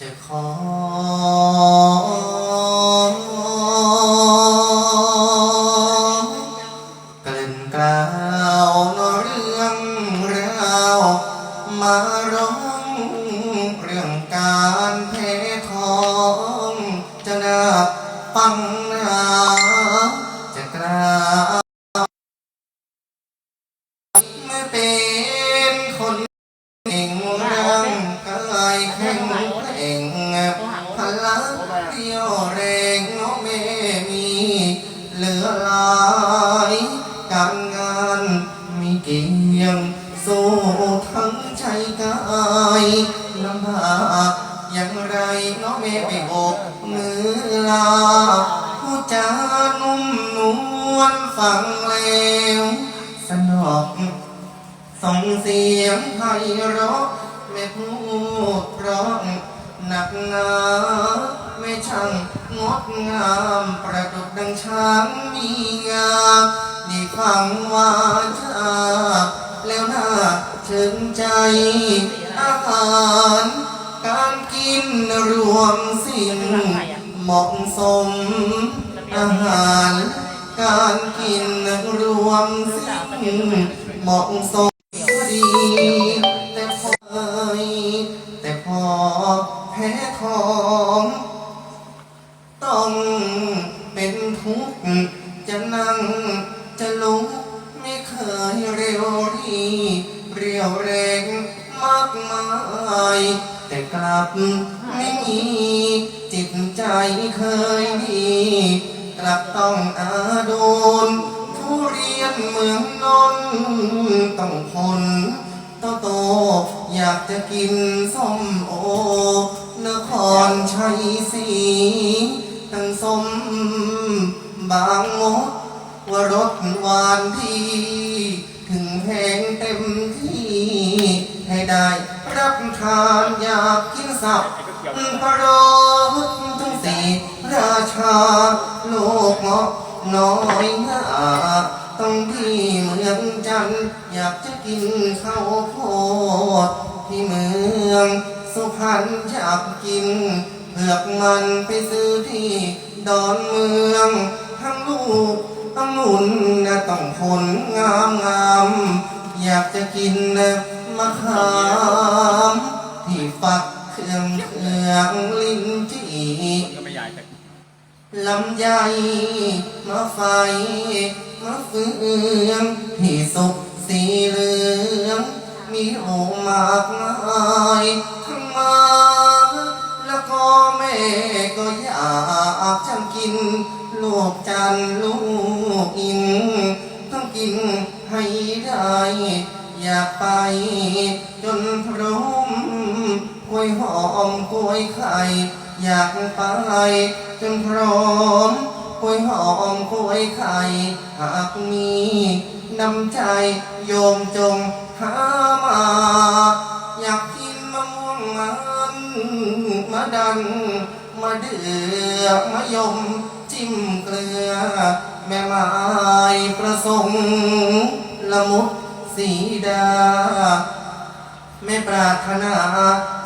จะขอกลืนกล่าวเรื่องรามาร้องเรื่องกาเพทองจะน่าฟังนาจะกล่า ลือหลายการงานมีเกียงสู้ทั้งใจกายลำบากอย่างไรน้องแม่ไปอบมือลาผู้จานุ่มนวลฟังแล้วสนอกส่งเสียงไพเราะไม่พูดเพราะหนักหนา ไม่ช่างงดงามประดุดดังช้างมีงาได้ฟังว่าชาแล้วน่าชื่นใจอาหารการกินรวมสิ่งเหมาะสมอาหารการกินรวมสิ่งเหมาะสมดีแต่พอแต่พอแพ้ทอง ต้องเป็นทุกข์จะนั่งจะลุกไม่เคยเร็วรีเรียวแรงมากมาย แต่กลับไม่มีจิตใจเคยดีกลับต้องอาโดนทุเรียนเมืองนนต้องทนโตโตอยากจะกินส้มโอนครชัยศรี ทั้งสมบางมดว่ารสหวานดีถึงแพงเต็มที่ ให้ได้รับทานอยากกินสับพระรสทั้งสี่ราชาโลกเงาะน้อยหน้าต้องที่เมืองจันทร์อยากจะกินข้าวโพดที่เมืองสุพรรณอยากกิน เผือกมันไปซื้อที่ดอนเมือง ทั้งลูกทั้งหนุนนะต้องผลงามงามอยากจะกินนะมะขามที่ฝักเครื่องเครื่องลิ้นจี่ก็ไม่ใหญ่แต่ลำไยมะไฟมะเฟืองที่สุกสีเหลือง มีโอมากมายทั้งมา ก็แม่ก็อยากจะกิน ลูกจันลูกอิน ต้องกินให้ได้ อยากไป จนพร้อมกล้วยหอมกล้วยไข่ อยากไป จนพร้อมกล้วยหอมกล้วยไข่ หากมีน้ำใจโยมจงหามา มะดันมะเดือมะยมจิ้มเกลือ แม่ไม้ประสงค์ละมุดสีดา ไม่ปรารถนา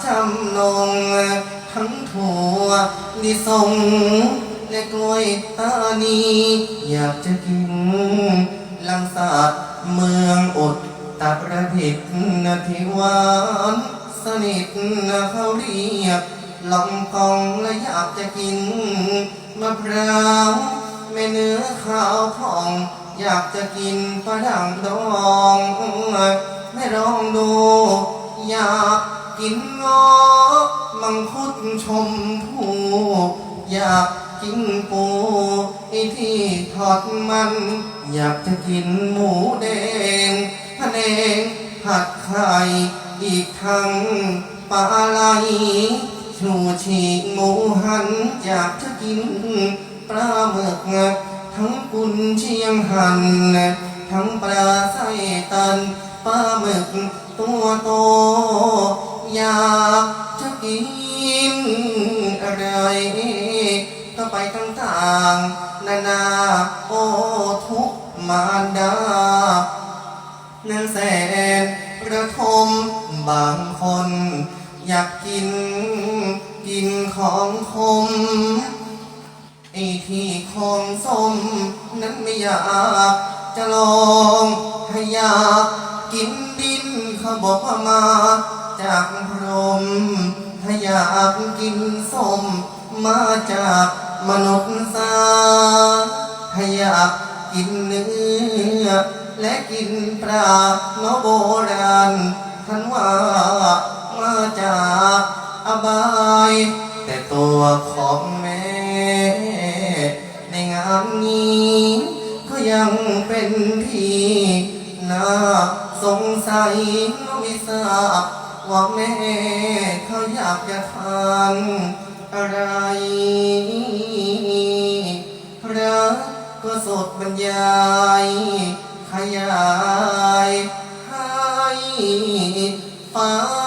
จำนง ทั้งถั่วนิสงและกล้วยตานีอยากจะกิน ลังสาดเมืองอดตัดระดิษนาทิวานสนิทนะเขาเรียก ลองกองและอยากจะกินมะพร้าวแม่เนื้อขาวทอง อยากจะกินฝรั่งดองไม่ลองดู อยากกินงอมังคุดชมพูอยากกินปูไอที่ทอดมัน อยากจะกินหมูแดงพะแนงผัดไข่อีกทั้งปลาไหล ชูชีหมูหันอยากจะกินปลาหมึกทั้งกุนเชียงหัน ทั้งปลาไส้ตันปลาหมึกตัวโต อยากจะกินอะไรก็ไปต่างๆนานาโอ้ทุกมารดานั้นแสนระทมบางคน อยากกิน กินของคมไอ้ที่ของส้มนั้นไม่อยากจะลองให้อยากกินดินเขาบอกว่ามา จากพรหมถ้าอยากกินส้มมาจากมนุษย์สาถ้าอยากกินเนื้อและกินปลาเนโบราณท่านว่า จากอบาย แต่ตัวของแม่ ในงานนี้ ก็ยังเป็นที่น่าสงสัยไม่ทราบว่าแม่เขาอยากจะทานอะไรรักก็สดบรรยายขยายให้ฟ้า